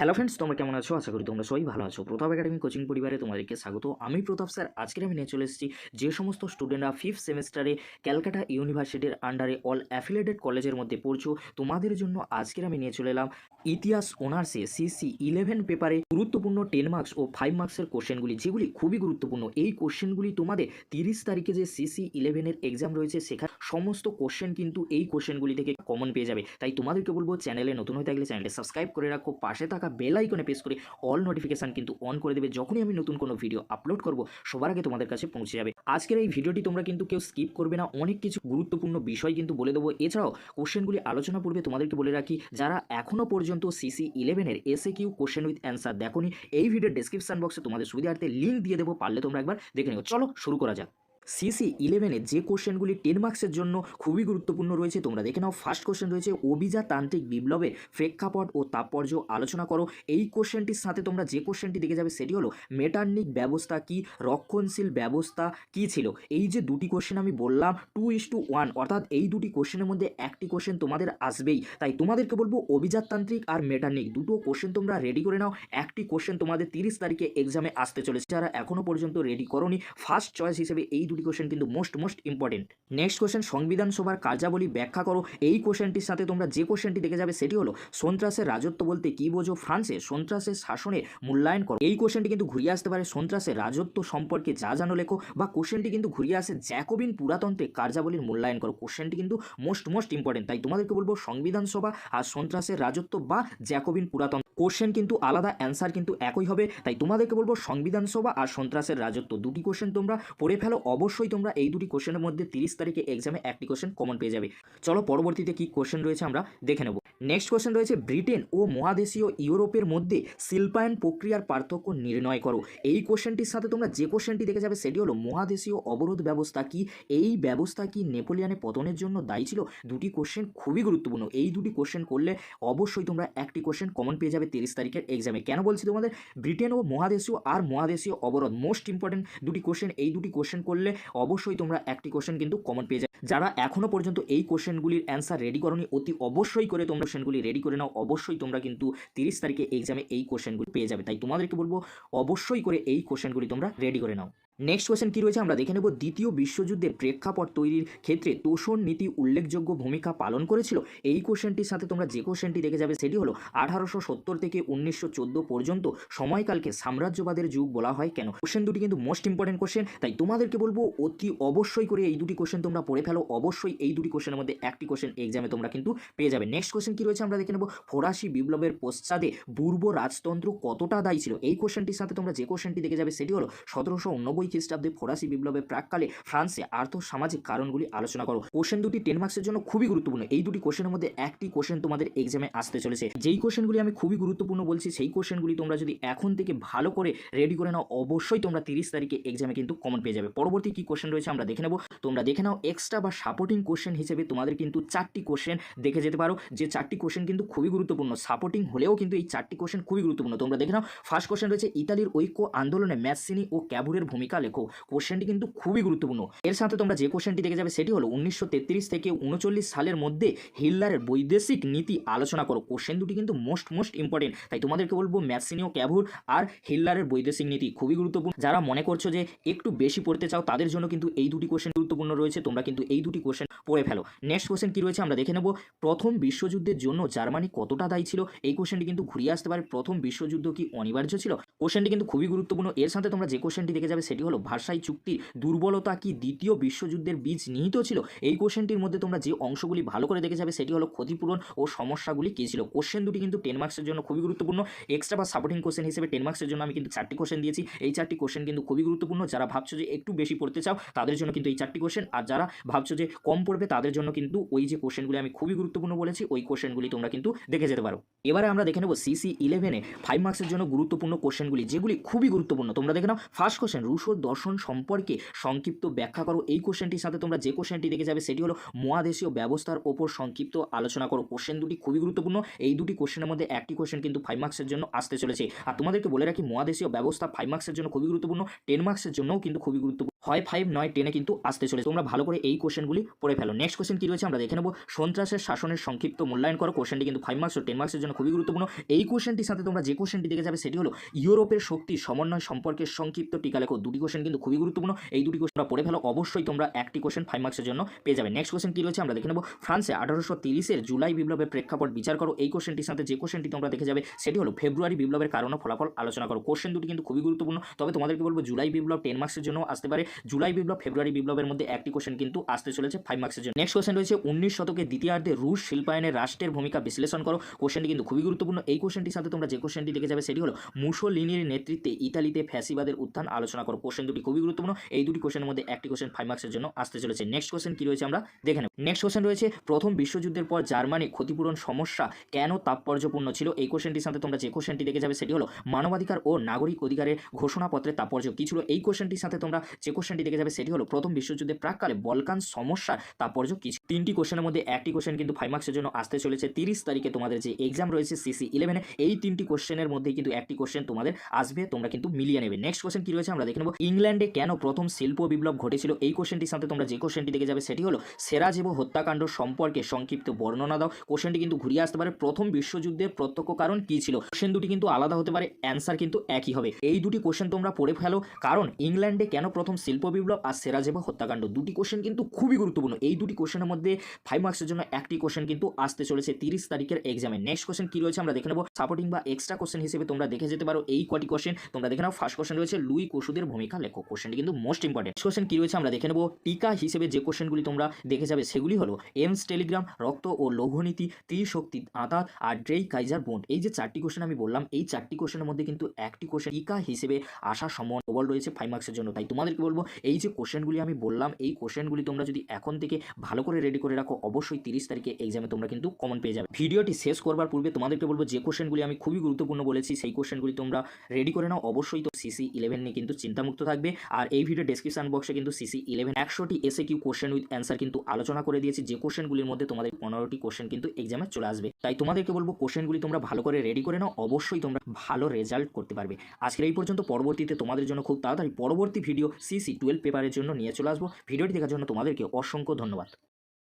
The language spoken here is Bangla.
হ্যালো ফ্রেন্ডস তোমরা কেমন আছো? আশা করি তোমরা সবাই ভালো আছো। প্রতাপ একাডেমি কোচিং পরিবারে তোমাদেরকে স্বাগত। আমি প্রতাপ স্যার। আজকের আমি নিয়ে চলে এসেছি যে সমস্ত স্টুডেন্টরা ফিফথ সেমিস্টারে ক্যালকাটা ইউনিভার্সিটির আন্ডারে অল অ্যাফিলেটেড কলেজের মধ্যে পড়ছো, তোমাদের জন্য আজকের আমি নিয়ে চলে এলাম ইতিহাস অনার্সে সিসি ইলেভেন পেপারে গুরুত্বপূর্ণ টেন মার্কস ও ফাইভ মার্কসের কোশ্চেনগুলি যেগুলি খুবই গুরুত্বপূর্ণ। এই কোশ্চেনগুলি তোমাদের তিরিশ তারিখে যে সিসি ইলেভেনের এক্সাম রয়েছে, সেখানে সমস্ত কোশ্চেন কিন্তু এই কোশ্চেনগুলি থেকে কমন পেয়ে যাবে। তাই তোমাদেরকে বলব চ্যানেলে নতুন হয়ে থাকলে চ্যানেলটি সাবস্ক্রাইব করে রাখো, পাশে থাকা বেল আইকনে প্রেস করে অল নোটিফিকেশান কিন্তু অন করে দেবে যখনই আমি নতুন কোনো ভিডিও আপলোড করব, সবার আগে তোমাদের কাছে পৌঁছে যাবে। আজকের এই ভিডিওটি তোমরা কিন্তু কেউ স্কিপ করবে না, অনেক কিছু গুরুত্বপূর্ণ বিষয় কিন্তু বলে দেবো। এছাড়াও কোশ্চেনগুলি আলোচনা পূর্বে তোমাদেরকে বলে রাখি, যারা এখনও পর্যন্ত সিসি ইলেভেনের এসে কিউ কোশ্চেন উইথ অ্যান্সার দেখোনি, এই ভিডিওর ডেসক্রিপশন বক্সে তোমাদের সুবিধার্থে লিঙ্ক দিয়ে দেবো, পারলে তোমরা একবার দেখে নিও। চলো শুরু করা যাক। সিসি ইলেভেনে যে কোশ্চেনগুলি টেন মার্কসের জন্য খুবই গুরুত্বপূর্ণ রয়েছে, তোমরা দেখে নাও ফার্স্ট কোশ্চেন রয়েছে অভিজাতান্ত্রিক বিপ্লবের প্রেক্ষাপট ও তাৎপর্য আলোচনা করো। এই কোশ্চেনটির সাথে তোমরা যে কোশ্চেনটি দেখে যাবে সেটি হলো মেটার্নিক ব্যবস্থা কি, রক্ষণশীল ব্যবস্থা কি ছিল? এই যে দুটি কোশ্চেন আমি বললাম টু ইস টু ওয়ান অর্থাৎ এই দুটি কোশ্চেনের মধ্যে একটি কোশ্চেন তোমাদের আসবেই। তাই তোমাদেরকে বলব অভিজাততান্ত্রিক আর মেটার্নিক দুটো কোশ্চেন তোমরা রেডি করে নাও। একটি কোশ্চেন তোমাদের তিরিশ তারিখে এক্সামে আসতে চলেছে, যারা এখনও পর্যন্ত রেডি করনি ফার্স্ট চয়েস হিসেবে এই দুটি কোশ্চেন কিন্তু most most important next question সংবিধান সভার কার্যাবলী ব্যাখ্যা করো। এই কোশ্চেনটির সাথে তোমরা যে কোশ্চেনটি দেখে যাবে সেটি হলো, সন্ত্রাসের রাজত্ব বলতে কি বোঝো? ফ্রান্সে সন্ত্রাসের শাসনে মূল্যায়ন করো। এই কোশ্চেনটি কিন্তু ঘুরিয়ে আসতে পারে সন্ত্রাসের রাজত্ব সম্পর্কে যা জানো লেখো, বা কোশ্চেনটি কিন্তু ঘুরিয়ে আসে জ্যাকোবিন পুরাতন্ত্রে কার্যাবলীর মূল্যায়ন করো। কোশ্চেনটি কিন্তু মোস্ট মোস্ট ইম্পর্টেন্ট তাই তোমাদেরকে বলব, সংবিধান সভা আর সন্ত্রাসের রাজত্ব বা জ্যাকোবিন পুরাতন্ত্র কোশ্চেন কিন্তু আলাদা অ্যান্সার কিন্তু একই হবে। তাই তোমাদেরকে বলব, সংবিধান সভা আর সন্ত্রাসের রাজত্ব দুটি কোশ্চেন তোমরা পড়ে ফেলো। অবশ্যই তোমরা এই দুটি কোশ্চেনের মধ্যে তিরিশ তারিখে এক্সামে একটি কোশ্চেন কমন পেয়ে যাবে। চলো পরবর্তীতে কি কোশ্চেন রয়েছে আমরা দেখে নেব। নেক্সট কোশ্চেন রয়েছে ব্রিটেন ও মহাদেশীয় ইউরোপের মধ্যে শিল্পায়ন প্রক্রিয়ার পার্থক্য নির্ণয় করো। এই কোশ্চেনটির সাথে তোমরা যে কোশ্চেনটি দেখে যাবে, সেটি হলো, মহাদেশীয় অবরোধ ব্যবস্থা কি? এই ব্যবস্থা কি নেপোলিয়ানের পতনের জন্য দায়ী ছিল? দুটি কোশ্চেন খুবই গুরুত্বপূর্ণ। এই দুটি কোশ্চেন করলে অবশ্যই তোমরা একটি কোশ্চেন কমন পেয়ে যাবে তিরিশ তারিখের এক্সামে কেন বলছি তোমাদের? ব্রিটেন ও মহাদেশীয় আর মহাদেশীয় অবরোধ মোস্ট ইম্পর্টেন্ট দুটি কোশ্চেন এই দুটি কোশ্চেন করলে অবশ্যই তোমরা একটি কোশ্চেন কিন্তু কমন পেয়ে যাবে। যারা এখনও পর্যন্ত এই কোশ্চেনগুলির অ্যান্সার রেডি করনি, অতি অবশ্যই করে তোমরা কোশ্চেনগুলি রেডি করে নাও। অবশ্যই তোমরা কিন্তু তিরিশ তারিখে এক্সামে এই কোশ্চেনগুলি পেয়ে যাবে। তাই তোমাদেরকে বলব, অবশ্যই করে এই কোশ্চেনগুলি তোমরা রেডি করে নাও। নেক্সট কোয়েশ্চেন কী রয়েছে? আমরা দেখে নেব। দ্বিতীয় বিশ্বযুদ্ধের প্রেক্ষাপট তৈরির ক্ষেত্রে তোষণ নীতি উল্লেখযোগ্য ভূমিকা পালন করেছিল। এই কোশ্চেনটির সাথে তোমরা যে কোশ্চেনটি দেখে যাবে, সেটি হলো, আঠারোশো সত্তর থেকে উনিশশো চোদ্দ পর্যন্ত সময়কালকে সাম্রাজ্যবাদের যুগ বলা হয় কেন? কোশ্চেন দুটি কিন্তু মোস্ট ইম্পর্টেন্ট কোশ্চেন তাই তোমাদেরকে বলব, অতি অবশ্যই করে এই দুটি কোশ্চেন তোমরা পড়ে ফেলো। অবশ্যই এই দুটি কোশ্চেনের মধ্যে একটি কোশ্চেন এক্সামে তোমরা কিন্তু পেয়ে যাবে। নেক্সট কোশ্চেন কী রয়েছে? আমরা দেখে নেব। ফরাসি বিপ্লবের পশ্চাদে পূর্ব রাজতন্ত্র কতটা দায়ী ছিল? এই কোশ্চেনটির সাথে তোমরা যে কোশ্চেনটি দেখে যাবে, সেটি হলো, সতেরোশো উনব্বই খ্রিস্টাব্দে ফরাসি বিপ্লবের প্রাককালে ফ্রান্সে আর্থ সামাজিক কারণগুলি আলোচনা করো। কোশ্চেন দুটি টেন মার্কসের জন্য খুবই গুরুত্বপূর্ণ। এই দুটি কোশ্চেনের মধ্যে একটি কোশ্চেন তোমাদের এক্সামে আসতে চলেছে। যেই কোশ্চেনগুলি আমি খুবই গুরুত্বপূর্ণ বলছি, সেই কোশ্চেনগুলি তোমরা যদি এখন থেকে ভালো করে রেডি করে নাও, অবশ্যই তোমরা তিরিশ তারিখে এক্সামে কিন্তু কমন পেয়ে যাবে। পরবর্তী কি কোশ্চেন রয়েছে আমরা দেখে নেব। তোমরা দেখে নাও এক্সট্রা বা সাপোর্টিং কোশ্চেন হিসেবে তোমাদের কিন্তু চারটি কোশ্চেন দেখে যেতে পারো, যে চারটি কোশ্চেন কিন্তু খুবই গুরুত্বপূর্ণ। সাপোর্টিং হলেও কিন্তু এই চারটি কোশ্চেন খুবই গুরুত্বপূর্ণ। তোমরা দেখে নাও ফার্স্ট কোশ্চেন রয়েছে ইতালির ঐক্য আন্দোলনে ম্যাসিনি ও ক্যাবুরের ভূমিকা। লেখো কোশ্চেনটি কিন্তু খুবই গুরুত্বপূর্ণ। এর সাথে তোমরা যে কোশ্চেনটি দেখে যাবে সেটি হলো উনিশশো তেত্রিশ থেকে উনচল্লিশ সালের মধ্যে হিটলারের বৈদেশিক নীতি আলোচনা করো। কোশ্চেন দুটি কিন্তু মোস্ট মোস্ট ইম্পর্টেন্ট তাই তোমাদেরকে বলব ম্যাসিনিও ক্যাভুর আর হিটলারের বৈদেশিক নীতি খুবই গুরুত্বপূর্ণ। যারা মনে করছ যে একটু বেশি পড়তে চাও, তাদের জন্য কিন্তু এই দুটি কোশ্চেন গুরুত্বপূর্ণ রয়েছে। তোমরা কিন্তু এই দুটি কোশ্চেন পড়ে ফেলো। নেক্সট কোশ্চেন কী রয়েছে আমরা দেখে নেব। প্রথম বিশ্বযুদ্ধের জন্য জার্মানি কতটা দায়ী ছিল? এই কোশ্চেনটি কিন্তু ঘুরিয়ে আসতে পারে। প্রথম বিশ্বযুদ্ধ কি অনিবার্য ছিল? কোশ্চেনটি কিন্তু খুবই গুরুত্বপূর্ণ। এর সাথে তোমরা যে কোশ্চেনটি দেখে যাবে সেটি হলো ভাষাই চুক্তি দুর্বলতা কি দ্বিতীয় বিশ্বযুদ্ধের বীজ নিহিত ছিল? এই কোশ্চেনটির মধ্যে তোমরা যে অংশগুলি ভালো করে দেখে যাবে সেটি হলো ক্ষতিপূরণ ও সমস্যাগুলি কী ছিল? কোশ্চেন দুটি কিন্তু টেন মার্কসের জন্য খুবই গুরুত্বপূর্ণ। এক্সট্রা বা সাপোর্টিং কোশ্চেন হিসেবে টেন মার্কসের জন্য আমি কিন্তু চারটি কোশ্চেন দিয়েছি। এই চারটি কোশ্চেন কিন্তু খুবই গুরুত্বপূর্ণ। যারা ভাবছ যে একটু বেশি পড়তে চাও, তাদের জন্য কিন্তু এই চারটি কোশ্চেন আর যারা ভাবছ যে কম পড়বে, তাদের জন্য কিন্তু ওই যে কোশ্চেনগুলি আমি খুবই গুরুত্বপূর্ণ বলেছি, ওই কোশ্চেনগুলি তোমরা কিন্তু দেখে যেতে পারো। এবারে আমরা দেখে নেব সিসি ইলেভেনে ফাইভ মার্কসের জন্য গুরুত্বপূর্ণ কোশ্চেনগুলি যেগুলি খুবই গুরুত্বপূর্ণ। তোমরা দেখে নাও ফার্স্ট কোশ্চেন রুশো দর্শন সম্পর্কে সংক্ষিপ্ত ব্যাখ্যা করো। এই কোশ্চেনটির সাথে তোমরা যে কোশ্চেনটি দেখে যাবে, সেটি হলো মহাদেশীয় ব্যবস্থার ওপর সংক্ষিপ্ত আলোচনা করো। কোশ্চেন দুটি খুবই গুরুত্বপূর্ণ। এই দুটি কোশ্চেনের মধ্যে একটি কোশ্চেন কিন্তু ফাইভ মার্কসের জন্য আসতে চলেছে। আর তোমাদেরকে বলে রাখি, মহাদেশীয় ব্যবস্থা ফাইভ মার্কসের জন্য খুবই গুরুত্বপূর্ণ। টেন মার্কসের জন্যও কিন্তু খুবই গুরুত্বপূর্ণ। হয় ফাইভ নয় টেনে কিন্তু আসতে চলেছে। তোমরা ভালো করে এই কোশ্চেনগুলি পড়ে ফেলো। নেক্সট কোশ্চেন কি রয়েছে আমরা দেখে নেব। সন্ত্রাসের শাসনের সংক্ষিপ্ত মূল্যায়ন করো। কোশ্চেনটি কিন্তু ফাইভ মার্কস ও টেন মার্কসের জন্য খুবই গুরুত্বপূর্ণ। এই কোশ্চেনটির সাথে তোমরা যে কোশ্চেনটি দেখে যাবে সেটি হলো ইউরোপের শক্তি সমন্বয় সম্পর্কে সংক্ষিপ্ত টিকা লেখো। দুটি কোশ্চেন কিন্তু খুবই গুরুত্বপূর্ণ। এই দুটি কোশ্চেন পড়ে ফেলো। অবশ্যই তোমরা একটি কোশ্চেন ফাইভ মার্কসের জন্য পেয়ে যাবে। নেক্সট কোশ্চেন কি রয়েছে আমরা দেখে নেব। ফ্রান্সে আঠারোশো তিরিশের জুলাই বিপ্লবের প্রেক্ষাপট বিচার করো। এই কোশ্চেনটির সাথে যে কোশ্চেনটি তোমরা দেখে যাবে সেটি হলো ফেব্রুয়ারি বিপ্লবের কারণ ফলাফল আলোচনা করো। কোশ্চেন দুটি কিন্তু খুবই গুরুত্বপূর্ণ। তবে তোমাদেরকে বলব, জুলাই বিপ্লব টেন মার্কসের জন্য আসতে পারে। জুলাই বিপ্লব, ফেব্রুয়ারি বিপ্লবের মধ্যে একটি কোশ্চেন কিন্তু আসতে চলেছে ফাইভ মার্কসের জন্য। নেক্সট কোশ্চেন রয়েছে, উনিশ শতকের দ্বিতীয়ার্ধে রুশ শিল্পায়নে রাষ্ট্রের ভূমিকা বিশ্লেষণ করো। কোশ্চেনটি কিন্তু খুবই গুরুত্বপূর্ণ। এই কোশ্চেনটির সাথে তোমরা যে কোশ্চেনটি দেখে যাবে সেটি হলো, মুসোলিনির নেতৃত্বে ইতালিতে ফ্যাসিবাদের উত্থান আলোচনা করো। কোশ্চেন দুটি খুবই গুরুত্বপূর্ণ। এই দুটি কোশ্চেনের মধ্যে একটি কোশ্চেন ফাইভ মার্কসের জন্য আসতে চলেছে। নেক্সট কোশ্চেন কি রয়েছে আমরা দেখে নেব। নেক্সট কোশ্চেন রয়েছে, প্রথম বিশ্বযুদ্ধের পর জার্মানি ক্ষতিপূরণ সমস্যা কেন তাৎপর্যপূর্ণ ছিল? এই কোশ্চেনটির সাথে তোমরা যে কোশ্চেনটি দেখে যাবে সেটি হলো, মানবাধিকার ও নাগরিক অধিকারের ঘোষণাপত্রের তাৎপর্য কি ছিল? এই কোশ্চেনটির সাথে তোমরা যে কোশ্চেনটি দেখে যাবে, সেটি হলো প্রথম বিশ্বযুদ্ধের প্রাককালে বলকান সমস্যার তাৎপর্য কি ছিল? তিনটি কোশ্চেনের মধ্যে একটি কোশ্চেন কিন্তু ফাইভ মার্কসের জন্য আসতে চলেছে। তিরিশ তারিখে তোমাদের যে এক্সাম রয়েছে সিসি ইলেভেনে এই তিনটি কোশ্চেনের মধ্যে কিন্তু একটি কোশ্চেন তোমাদের আসবে, তোমরা কিন্তু মিলিয়ে নেবে। নেক্সট কোশ্চেন কি রয়েছে আমরা দেখে নেব। ইংল্যান্ডে কেন প্রথম শিল্প বিপ্লব ঘটেছিল? এই কোশ্চেনটির সাথে তোমরা যে কোশ্চেনটি দেখে যাবে, সেটি হলো সেরাজেবো হত্যাকাণ্ড সম্পর্কে সংক্ষিপ্ত বর্ণনা দাও। কোশ্চেনটি কিন্তু ঘুরিয়ে আসতে পারে, প্রথম বিশ্বযুদ্ধের প্রত্যক্ষ কারণ কি ছিল? কোশ্চেন দুটি কিন্তু আলাদা হতে পারে অ্যান্সার কিন্তু একই হবে। এই দুটি কোশ্চেন তোমরা পড়ে ফেলো, কারণ ইংল্যান্ডে কেন প্রথম শিল্প বিপ্লব আর সেরাজেবো হত্যাকাণ্ড, দুটি কোশ্চেন কিন্তু খুবই গুরুত্বপূর্ণ। এই দুটি কোশ্চেনের মধ্যে ফাইভ মার্কসের জন্য একটি কোশ্চেন কিন্তু আসতে চলেছে তিরিশ তারিখের এক্সামে নেক্সট কোশ্চেন কি রয়েছে আমরা দেখে নেব। সাপোর্টিং বা এক্সট্রা কোশ্চেন হিসেবে তোমরা দেখে যেতে পারো এই কটি কোশ্চেন তোমরা দেখে নাও ফার্স্ট কোশ্চেন রয়েছে লুই কুসুদের ভূমিকা লেখক। কোশ্চেনটি কিন্তু মোস্ট ইম্পর্টেন্ট কোশ্চেন কি রয়েছে আমরা দেখে নেব। টিকা হিসেবে যে কোশ্চেনগুলি তোমরা দেখে যাবে সেগুলি হলো এমস টেলিগ্রাম, রক্ত ও লৌহনীতি, ত্রিশক্তি আতাত আর ড্রেই কাইজার বোন্ড এই যে চারটি কোশ্চেন আমি বললাম, এই চারটি কোশ্চেনের মধ্যে কিন্তু একটি কোশ্চেন টিকা হিসেবে আসার সম্ভাবনা প্রবল রয়েছে ফাইভ মার্কসের জন্য। তাই তোমাদেরকে বলব এই যে কোশ্চেনগুলি আমি বললাম, এই কোশ্চেনগুলি তোমরা যদি এখন থেকে ভালো করে রেডি করে রাখো, অবশ্যই তিরিশ তারিখে এক্সামে তোমরা কিন্তু কমন পেয়ে যাবে। ভিডিওটি শেষ করবার পূর্বে তোমাদেরকে বলব, যে কোশ্চেনগুলি আমি খুবই গুরুত্বপূর্ণ বলেছি, সেই কোশ্চেনগুলি তোমরা রেডি করে নাও। অবশ্যই তো সিসি ইলেভেন নিয়ে কিন্তু চিন্তামুক্ত থাকবে। আর এই ভিডিও ডেসক্রিপশন বক্সে কিন্তু সিসি ইলেভেন একশোটি এসে কিউ কোশ্চেন উইথ অ্যান্সার কিন্তু আলোচনা করে দিয়েছি। যে কোশ্চেনগুলির মধ্যে তোমাদের পনেরোটি কোশ্চেন কিন্তু এক্সামে চলে আসবে। তাই তোমাদেরকে বলব কোশ্চেনগুলি তোমরা ভালো করে রেডি করে নাও। অবশ্যই তোমরা ভালো রেজাল্ট করতে পারবে। আজকের এই পর্যন্ত, পরবর্তীতে তোমাদের জন্য খুব তাড়াতাড়ি পরবর্তী ভিডিও সিসি টুয়েলভ পেপারের জন্য নিয়ে চলে আসব। ভিডিওটি দেখার জন্য তোমাদেরকে অসংখ্য ধন্যবাদ।